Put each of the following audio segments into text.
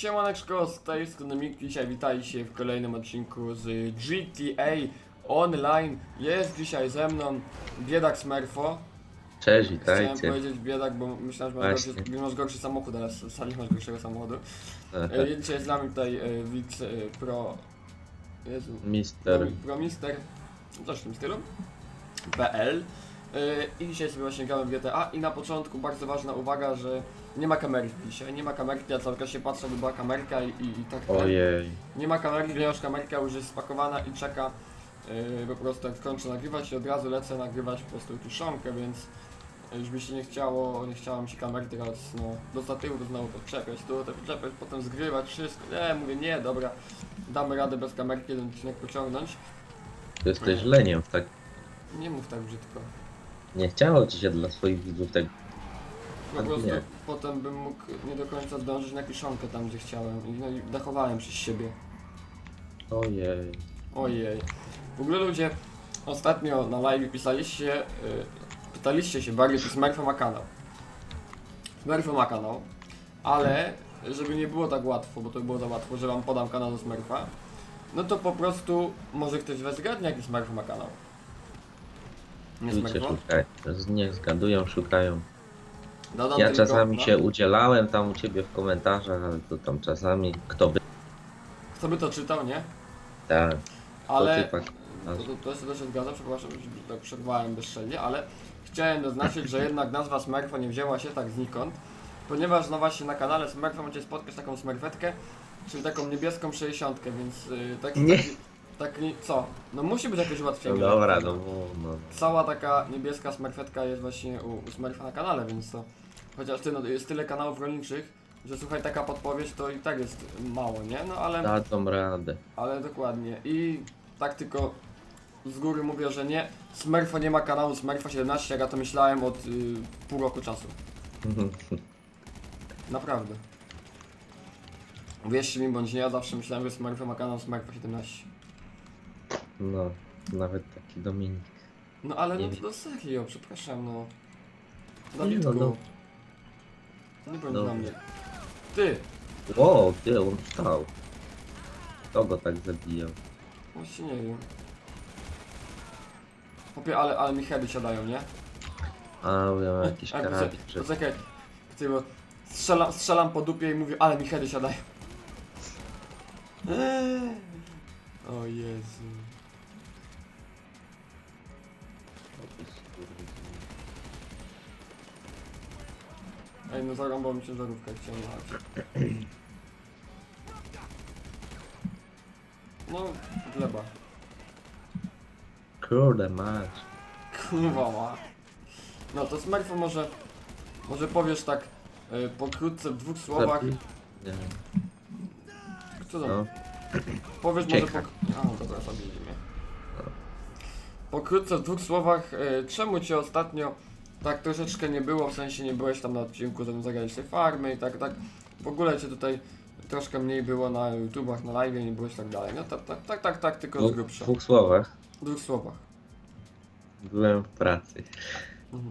Siemaneczko, z tej strony Mik, dzisiaj witajcie w kolejnym odcinku z GTA Online. Jest dzisiaj ze mną biedak Smurfo. Cześć, Chciałem witajcie. powiedzieć biedak, bo myślałem, że masz Właśnie. gorszy, masz gorszy samochód, ale wcale nie masz gorszego samochodu. E, Dzisiaj jest z nami tutaj e, e, Pro... Jezu, Mister. Pro Mister, coś w tym stylu, PL. E, I dzisiaj sobie właśnie grałem w GTA i na początku bardzo ważna uwaga, że nie ma kamery w pisie, nie ma kamerki, ja cały czas się patrzę, by była kamerka i, i, tak Ojej. Nie ma kamerki, ponieważ kamerka już jest spakowana i czeka yy, po prostu jak skończę nagrywać i od razu lecę nagrywać po prostu kiszonkę, więc już mi się nie chciało, nie chciało mi się kamery teraz no, do statywu to znowu podczepiać, tu to podczepiać, potem zgrywać wszystko. Nie, mówię nie, dobra, damy radę bez kamerki jeden odcinek pociągnąć. Ty jesteś leniem, tak? Nie mów tak brzydko. Nie chciało ci się dla swoich widzów tak. Po Tak prostu nie. Potem bym mógł nie do końca zdążyć na kiszonkę tam gdzie chciałem i, no, i dachowałem przez siebie. Ojej. Ojej. W ogóle ludzie ostatnio na live pisaliście, y, pytaliście się bardziej, czy Smurfo ma kanał. Smurfo ma kanał, ale żeby nie było tak łatwo, bo to by było za łatwo, że wam podam kanał do Smurfa, no to po prostu może ktoś was zgadnie, jaki Smurfo ma kanał. Nie Ludzie Smurfo? szukają. Niech zgadują, szukają. Dodam Ja tylko- czasami no. się udzielałem tam u ciebie w komentarzach, ale to tam czasami kto by. Kto by to czytał, nie? Tak, Ale... to ty tak. To, to, to, się, to się zgadza, przepraszam, że tak przerwałem bezczelnie, ale chciałem zaznaczyć, że jednak nazwa Smurfa nie wzięła się tak znikąd, ponieważ no właśnie na kanale Smurfa macie spotkać taką smurfetkę, czyli taką niebieską 60, więc yy, taki, Nie. taki, taki, co? No musi być jakieś No dobra, no, no. Cała taka niebieska smurfetka jest właśnie u, u na kanale, więc to, chociaż ty, no, jest tyle kanałów rolniczych, że słuchaj, taka podpowiedź to i tak jest mało, nie? No ale... Dadzą radę. Ale dokładnie. I tak tylko z góry mówię, że nie. Smurfo nie ma kanału Smurfa 17, jak ja to myślałem od y, pół roku czasu. Naprawdę. Wierzcie mi bądź nie, ja zawsze myślałem, że Smurfo ma kanał Smurfa 17. No, nawet taki Dominik. No ale no Nie to serio, przepraszam no. no, Dawidku. no. Nie No. na mnie. Ty! Wow, ty on wstał. Kto go tak zabijał? Właśnie nie wiem. Popie, ale, ale mi heady siadają, nie? A, ja mam jakiś Ej, karabin. poczekaj, że- poczekaj. Ty, bo strzelam, strzelam po dupie i mówię, ale mi heady siadają. Eee. O Jezu. Ej, no zarąbał mi ciężarówkę, jak chciałem jechać. No, gleba. Kurde mać. Kurwa ma. No to Smurfo może, może powiesz tak y, pokrótce w dwóch słowach. Nie. Co to? No. Powiesz może Ciekawe. pok... A, dobra, zabili mnie. Pokrótce w dwóch słowach, y, czemu cię ostatnio tak troszeczkę nie było, w sensie nie byłeś tam na odcinku, zanim zagraliście farmy i tak, tak. W ogóle cię tutaj troszkę mniej było na YouTubach, na live, nie byłeś tak dalej. No tak, tak, tak, tak, tak tylko z W grubsza. dwóch słowach. W dwóch słowach. Byłem w pracy.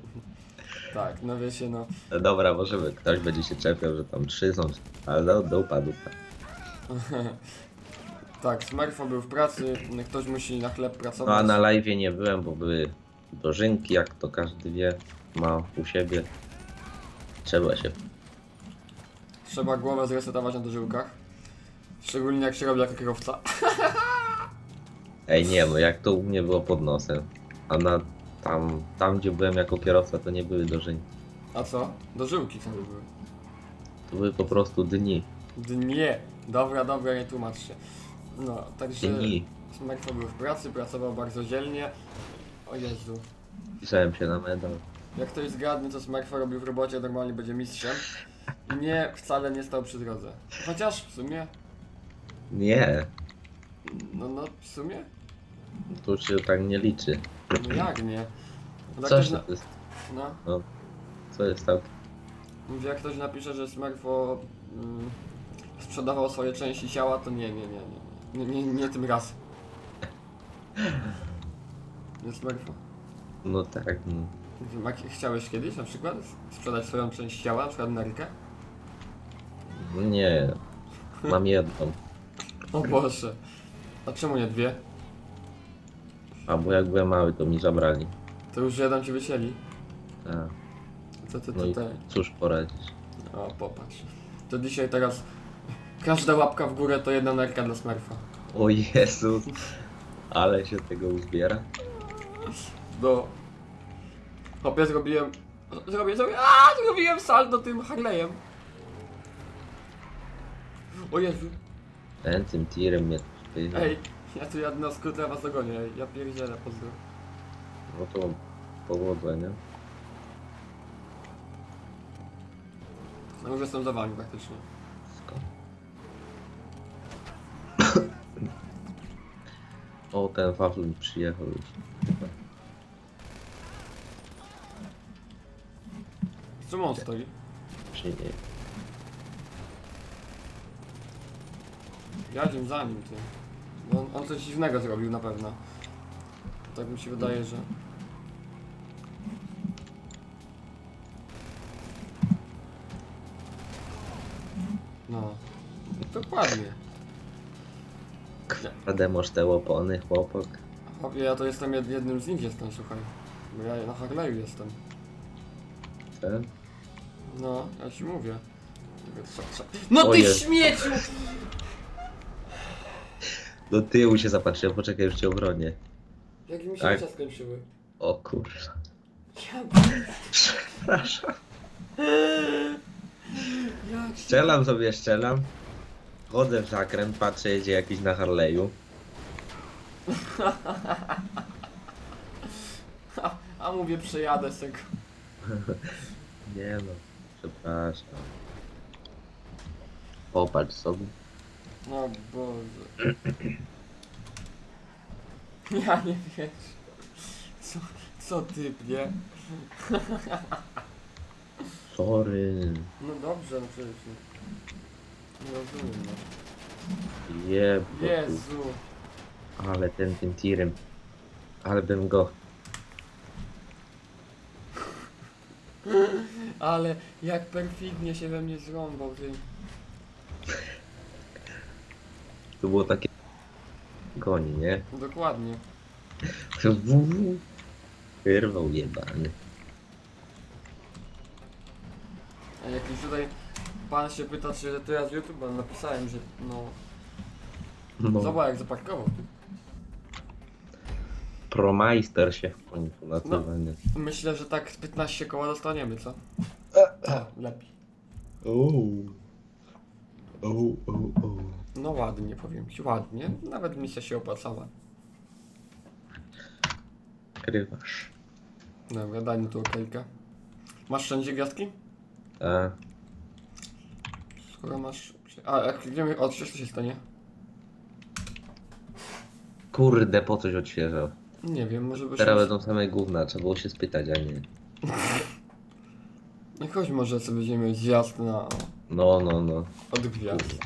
Tak, no wiecie, no. No dobra, możemy. Ktoś będzie się czepiał, że tam trzy są. Ale do, dupa, dupa. tak, Smurfo był w pracy, ktoś musi na chleb No pracować. a na live nie byłem, bo były dożynki, jak to każdy wie. Ma u siebie. Trzeba się. Trzeba głowę zresetować na dożyłkach. Szczególnie jak się robi jako kierowca. Ej nie, no jak to u mnie było pod nosem. A na tam, tam gdzie byłem jako kierowca, to nie były dożynki. A co? Dożyłki co by były? To były po prostu dni. Dnie. Dobra, dobra, nie tłumacz się. No, także Dni. Był w pracy, pracował bardzo dzielnie. O Jezu. Pisałem się na medal. Jak ktoś zgadnie, co Smurfo robił w robocie, normalnie będzie mistrzem. I nie, wcale nie stał przy drodze. Chociaż w sumie, Nie, no, no, w sumie? to się tak nie liczy. No jak nie? Jak Coś ktoś na... to jest. No, Co jest tak? Mówię, jak ktoś napisze, że Smurfo mm, sprzedawał swoje części ciała, to nie, nie, nie, nie, nie, nie, nie tym razem. Nie Smurfo. No tak, no. Chciałeś kiedyś na przykład sprzedać swoją część ciała, na przykład nerkę? Nie, Mam jedną. O Boże. A czemu nie dwie? A bo jak byłem mały, to mi zabrali. To już jeden ci wycięli. Tak. Co ty No i tutaj? cóż poradzić. O, popatrz. To dzisiaj teraz każda łapka w górę to jedna nerka dla Smurfa. O Jezus. Ale się tego uzbiera. Do... Hopie, zrobiłem... Zrobię, zrobię... A, zrobiłem saldo tym Harley'em. O Jezu. Ten tym tirem mnie ty. Ej, ja tu jadę na skrót, ja was dogonię. Ej, ja pierdzielę, pozdro. No to powodzenia. No już jestem za wami praktycznie. Skąd? O, ten wafel mi przyjechał już. Czym on stoi? Czy nie? Jadziem za nim, ty. No, On, on coś dziwnego zrobił na pewno. Tak mi się wydaje, że... No. Dokładnie. Kurde, masz te łopony, chłopak. Chłopie, ja to jestem jed, jednym z nich jestem, słuchaj. Bo ja na Harley'u jestem. Ten? No, ja ci mówię. No O ty Jezu. śmieciu! Do tyłu się zapatrzyłem, poczekaj, już cię obronię. Jak mi się Tak. życia skończyły. O kurwa. Ja, Przepraszam. jak się... Strzelam sobie, strzelam. Chodzę w zakręt, patrzę, jedzie jakiś na Harley'u. A, a mówię, przejadę se go. Nie no, przepraszam. Popatrz sobie. No Boże. Ja nie wiesz. Co, co ty, nie? Sorry. No dobrze, no przecież. Nie rozumiem, no. Tu. Jezu. ale ten tym tirem. Ale bym go. Ale jak perfidnie się we mnie zrąbał, ty. To było takie. Goni, nie? Dokładnie. Wyrwał jebany. A jakiś tutaj pan się pyta, czy to ja z YouTube'a napisałem, że no... No, Zobacz jak zaparkował. Promeister się w końcu nazywa, nie? Myślę, że tak z 15 koła dostaniemy, co? O, lepiej. Ouu. Ouu, ouu, ouu. No ładnie, powiem ci, ładnie. Nawet misja się opłacała. Krywasz. Dobra, daj mi tu okejkę. Masz wszędzie gwiazdki? A, Skoro masz... A, jak wiemy, odśwież to się stanie? kurde, po coś odświeżał. Nie wiem, może by Teraz będą same gówna, trzeba było się spytać, a nie. No chodź, może sobie będziemy mieć zjazd na... No, no, no. od gwiazd.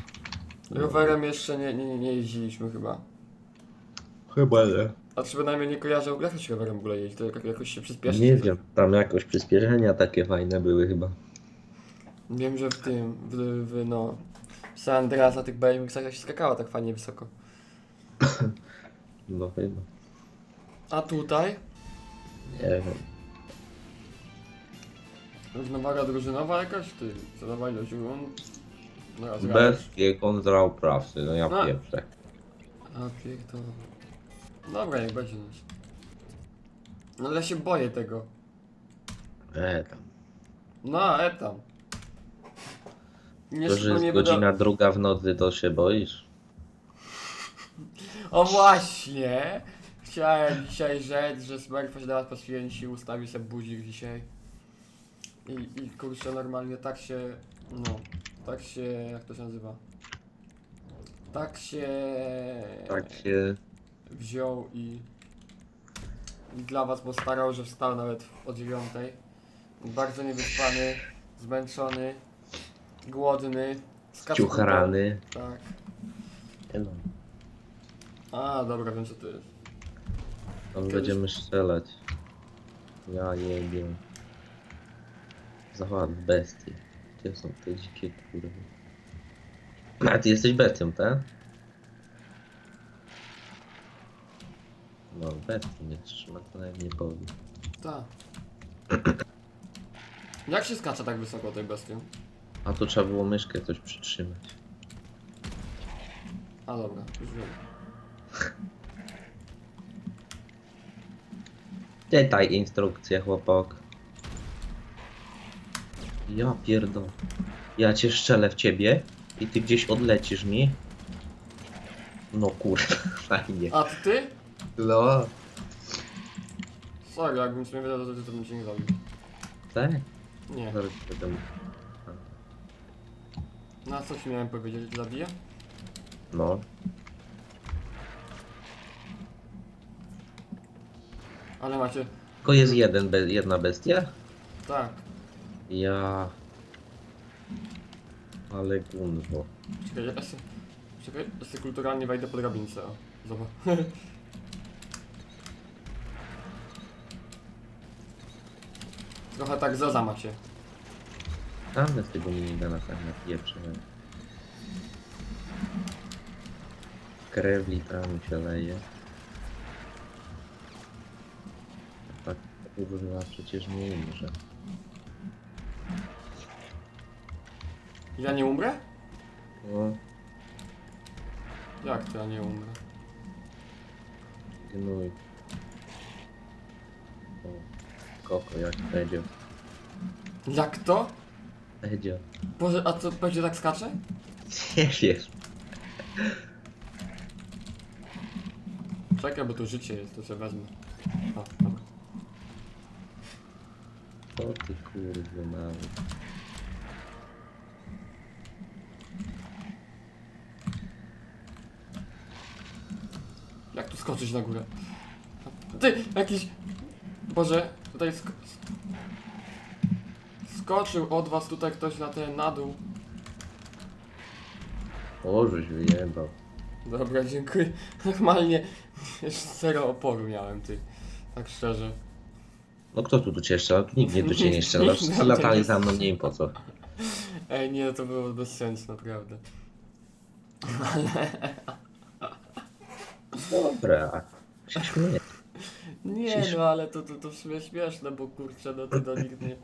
Rowerem jeszcze nie, nie, nie jeździliśmy chyba. Chyba nie. A czy bynajmniej nie kojarzę w ogóle, rowerem w ogóle jeździ, to jak- jakoś się przyspieszy. Nie wiem, tam jakoś przyspieszenia takie fajne były chyba. Wiem, że w tym, w, w no... W San Andreas na tych BMX-ach się skakało tak fajnie wysoko. No chyba. A tutaj? Nie wiem. Równowaga drużynowa jakaś? Ty, celowa ilość rund? No raz on zrał prawcy, no ja No. pieprzę. A pierdolę. Dobra, jak będzie nas. No ale ja się boję tego. E tam. No, etam. Nie To, że szybko jest nie godzina druga w nocy, to się boisz? O właśnie! Chciałem dzisiaj rzec, że Smurf się teraz poświęci, ustawi sobie buzik dzisiaj. I, I kurczę, normalnie tak się... No, tak się... jak to się nazywa? Tak się... Tak się... wziął i, i dla was postarał, że wstał nawet o dziewiątej. Bardzo niewyspany, zmęczony, głodny, skacł Ciuchrany. Tak. No. A, dobra, wiem co to jest. Tam będziemy strzelać. Ja jebie. Zachwat bestie. Gdzie są te dzikie kurwy? A ty jesteś bestią, tak? No, bestią nie trzyma, to nawet nie powiem. Tak. Jak się skacze tak wysoko tej bestią? A tu trzeba było myszkę coś przytrzymać. A dobra, już wiem. Czytaj instrukcję, chłopak. Ja pierdol. Ja cię strzelę w ciebie i ty gdzieś odlecisz mi. No kurwa, fajnie. A ty? No. Sorry, jakbym sobie wiedział, to, to bym cię nie zabił. Tak? Nie. Zaraz będę... No a co ci miałem powiedzieć, że zabiję? No. Ale macie... Tylko jest jeden, be jedna bestia? Tak. Ja... Ale gunwo. Czekaj, ja se... Czekaj, ja se kulturalnie wejdę po drabince, o. Zobacz. Trochę tak zaza macie. Tam z tego minigana tak na pieprze. Krew litrami się leje. Tak kurwa przecież nie umrze. Ja nie umrę? No, Jak to ja nie umrę? gnój. O, koko jak będzie. Jak to? Będzie. Boże, a co, będzie tak skacze? Nie wiesz. Czekaj, bo to życie jest, to sobie wezmę. O. O ty kurwa mały. Jak tu skoczyć na górę? Ty, jakiś... Boże, tutaj sk... Skoczył od was tutaj ktoś na ten, na dół. O, żeś wyjebał. Dobra, dziękuję. Normalnie jeszcze zero oporu miałem, ty. Tak szczerze. No kto tu strzela? Tu nikt nie do ciebie nie strzela. Wszyscy latali za mną, nie wiem po co. Ej, nie, to było bez sensu, naprawdę. Dobra. Się śmieję. Nie, no ale to, to, to w sumie śmieszne, bo kurczę, no to do nikt nie...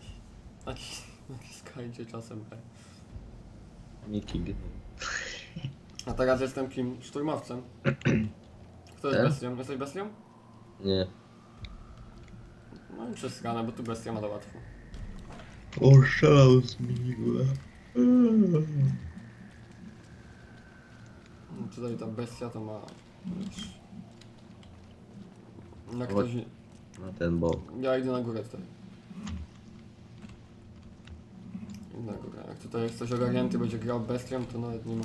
Jakiś skajdzie czasem, ej. Miki. A teraz jestem kim? Szturmowcem. Kto jest E? bestią? Jesteś bestią? Nie. No i przez skanę, bo tu bestia ma to łatwo. Oszalał z migła. No, Tutaj ta bestia to ma... Wiesz, jak Chodź. ktoś... Na ten bok. Ja idę na górę tutaj. Idę na górę. Jak tutaj jest ktoś ogarnięty, będzie grał bestią, to nawet nie ma.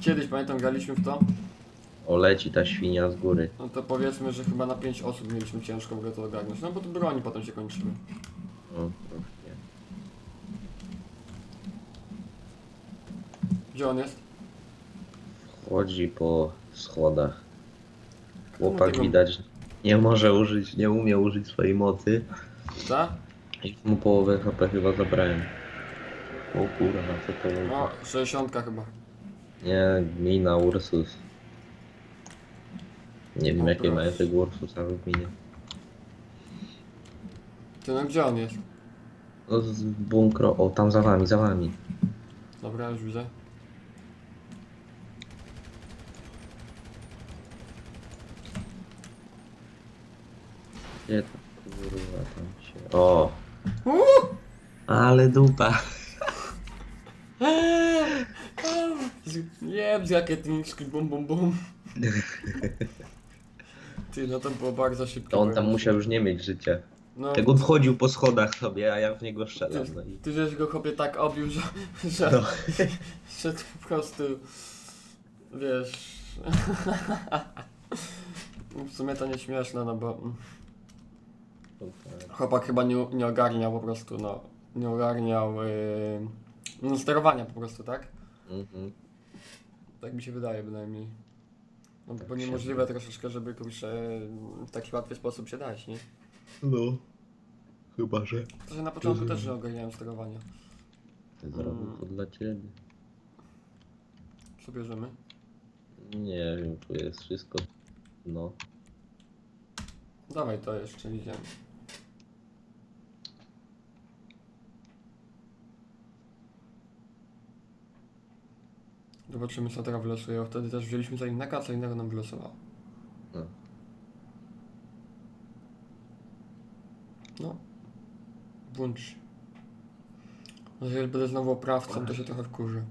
Kiedyś pamiętam graliśmy w to, O, leci ta świnia z góry. no to powiedzmy, że chyba na 5 osób mieliśmy ciężko w ogóle to ogarnąć. No bo to broni potem się kończyły. O. Gdzie on jest? Chodzi po schodach. Chłopak tego- widać nie może użyć, nie umie użyć swojej mocy. Ta? I mu połowę HP chyba zabrałem. O kurwa, co to jest? No, 60 chyba. Nie, mina Ursus. Nie wiem jakie mają tego Ursusa w minie. Ty no gdzie on jest? No z bunkro, o tam za wami, za wami. Dobra, już widzę. Gdzie to kurwa tam się... O! Uuu! Ale dupa. Nie, jakie techniczki, bum bum bum. Ty, no to było bardzo szybko. To on tam musiał już nie mieć życia. No, Jak on wchodził po schodach sobie, a ja w niego ty, strzelam. No i... ty żeś go chłopie tak obił, że, że, No. że to po prostu, wiesz... w sumie to nie śmieszne, no bo chłopak chyba nie, nie ogarniał po prostu, no, nie ogarniał yy, no, sterowania po prostu, tak? Mhm. Tak mi się wydaje bynajmniej. No bo Tak się niemożliwe troszeczkę, żeby kurczę w taki łatwy sposób się dać, nie? No. Chyba, że... To się na początku Mhm. też nie ogarniałem sterowania. Zrobił to dla ciebie. Co bierzemy? Nie wiem, tu jest wszystko. No. Dawaj to jeszcze, idziemy. Zobaczymy co teraz wylosuje. Wtedy też wzięliśmy za innego, a co innego nam wylosowało. No. No. Włącz. Jeżeli będę znowu oprawcą, to się trochę wkurzy.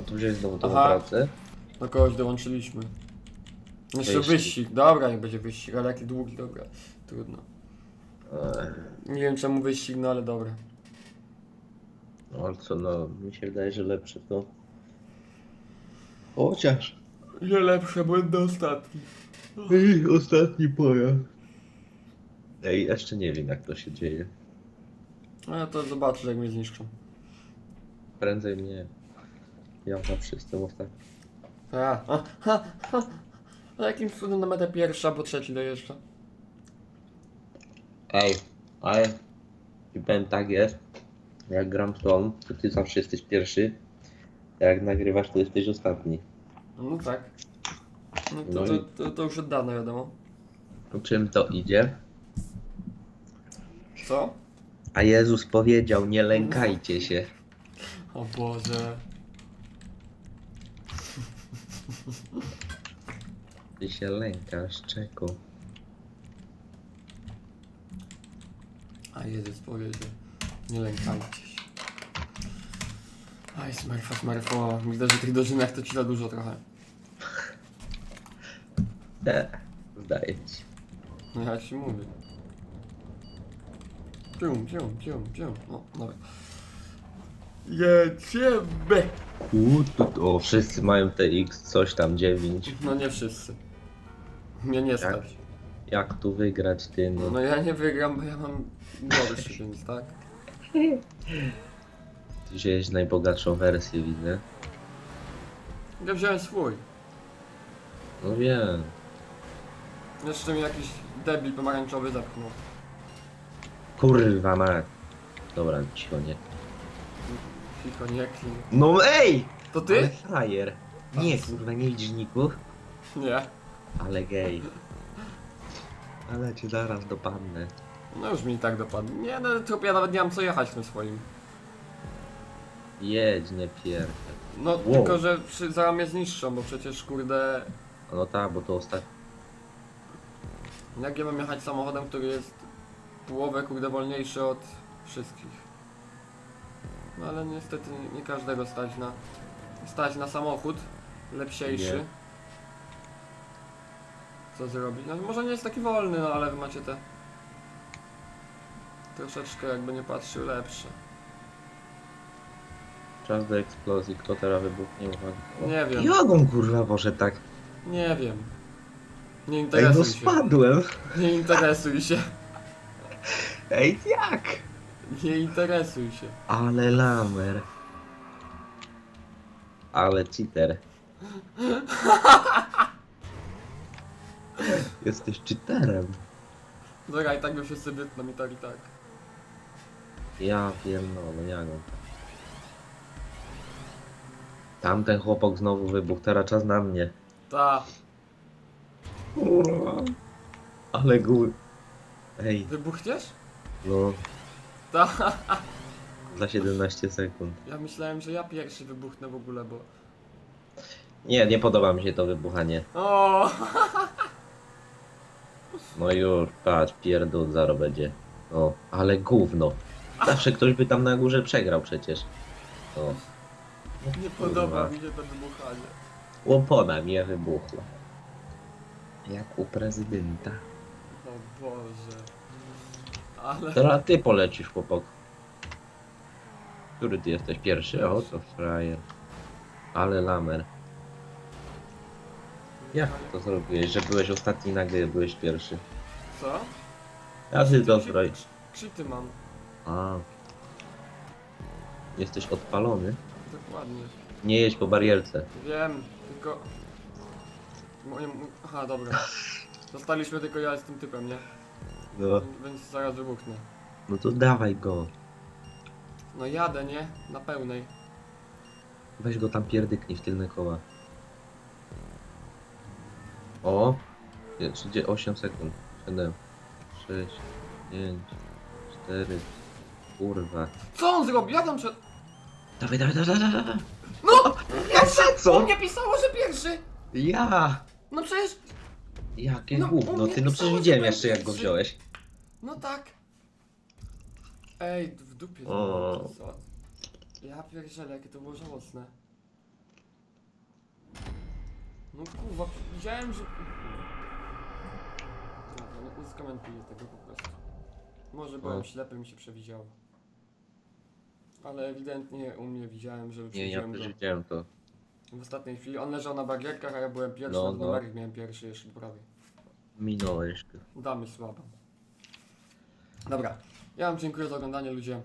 A tu wziąłeś znowu tą Aha. pracę? Do kogoś dołączyliśmy. Jeszcze Wyścig. wyścig. Dobra, nie będzie wyścig, ale jaki długi, dobra. Trudno. Ech, Nie wiem czemu wyścig, no ale dobra. No ale co, no, mi się wydaje, że lepsze to. Chociaż. Nie lepsze, będę ostatni. Ej, ostatni pojazd. Ej, jeszcze nie wiem jak to się dzieje. No ja to zobaczę, jak mnie zniszczą. Prędzej mnie. Ja zawsze jestem ostatni. A, a, ha, ha. A jakim cudem na metę pierwsza, bo trzeci dojeżdża? Ej, ale ci powiem tak jest. Jak gram w tą, to ty zawsze jesteś pierwszy. A jak nagrywasz, to jesteś ostatni. No tak. No No to, i- to, to, to już od dawna wiadomo. Po czym to idzie? Co? A Jezus powiedział, nie lękajcie się. O Boże. Ty się lękasz, czeko. A Jezus powiedział. Nie lękajcie się. Aj, smerfa, smerfo. Widzę, że tych dożynek to ci za dużo trochę. E, zdaje ci. No ja ci mówię. Pium, pium, pium, pium. No, dobra. Jedziemy! U, tu, tu, o, wszyscy mają TX, coś tam 9. No nie wszyscy. Mnie nie stać. Jak tu wygrać ty, no? No ja nie wygram, bo ja mam gorszy, więc tak. Ty wziąłeś najbogatszą wersję, widzę. Ja wziąłem swój. No wiem. Jeszcze mi jakiś debil pomarańczowy zepchnął. Kurwa ma. Dobra, cicho nie. Cicho, nie klin. No ej! To Ale ty? frajer. Nie, kurwa, nie widzisz ników? Nie. Ale gej. Ale cię zaraz dopadnę. No już mi i tak dopadł. Nie, no to ja nawet nie mam co jechać tym swoim. Jedź, nie pierdol. No tylko, że przy, zaraz mnie zniszczą, bo przecież kurde... No tak, bo to ostatnio. Jak ja mam jechać samochodem, który jest połowę kurde wolniejszy od wszystkich. No ale niestety nie, nie każdego stać na... Stać na samochód lepsiejszy. Nie. Co zrobić? No może nie jest taki wolny, no ale wy macie te... Troszeczkę jakby nie patrzył lepsze. Czas do eksplozji, kto teraz wybuchnie, uwaga. Nie wiem. Jak on kurwa może tak? Nie wiem. Nie Ej, no interesuj się. spadłem. Nie interesuj się. Ej, jak? Nie interesuj się. Ale lamer. Ale cheater. Jesteś cheaterem. Dobra, i tak by wszyscy wytną i tak i tak. Ja wiem, no, no jak on. Tamten chłopak znowu wybuchł, teraz czas na mnie. Ta, Kurwa. Ale gór. Ej, wybuchniesz? no, Ta. za 17 sekund. Ja myślałem, że ja pierwszy wybuchnę w ogóle, bo... Nie, nie podoba mi się to wybuchanie. O! No już, patrz, pierdol zaro będzie. O, ale gówno. Zawsze ktoś by tam na górze przegrał przecież. O, Nie podoba mi się to wybuchanie. łopona mnie wybuchła. Jak u prezydenta. O Boże. Ale... Teraz ty polecisz, chłopak. Który ty jesteś pierwszy? O, to frajer. Ale lamer. Jak to zrobiłeś, że byłeś ostatni, nagle byłeś pierwszy? Co? Ja ty dobra. Cheaty mam. A. Jesteś odpalony? Dokładnie. Nie jedź po barierce. Wiem, tylko... Moje... Aha, dobra. Zostaliśmy tylko ja z tym typem, nie? No. Więc zaraz wybuchnę. No to dawaj go. No jadę, nie? Na pełnej. Weź go tam pierdyknij w tylne koła. O! Jest, gdzie 8 sekund. 7, 6, 5, 4. Kurwa. Co on zrobił? Ja tam przed... Dawaj, dawaj, dawaj, dawaj, dawaj. No! Pierwszy, U co? mnie pisało, że pierwszy! Ja! No przecież... Jakie No, gówno, ty, no przecież widziałem jeszcze jak go wziąłeś. No tak. Ej, w dupie. O. było, co? Ja pierdzielę, jakie to było żałosne. No kurwa, widziałem, że... Dobra, nie uskomentuję tego po prostu. Może byłem O. ślepy, mi się przewidziało. Ale ewidentnie u mnie widziałem, że Nie, ja wyprzedziłem też go widziałem to. W ostatniej chwili. On leżał na bagierkach, a ja byłem pierwszy, No, no. numerach miałem pierwszy jeszcze prawie. Minąłeś go. Damy słabo. Dobra, ja wam dziękuję za oglądanie ludzie.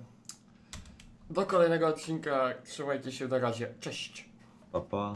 Do kolejnego odcinka, trzymajcie się, na razie, cześć! Pa, pa.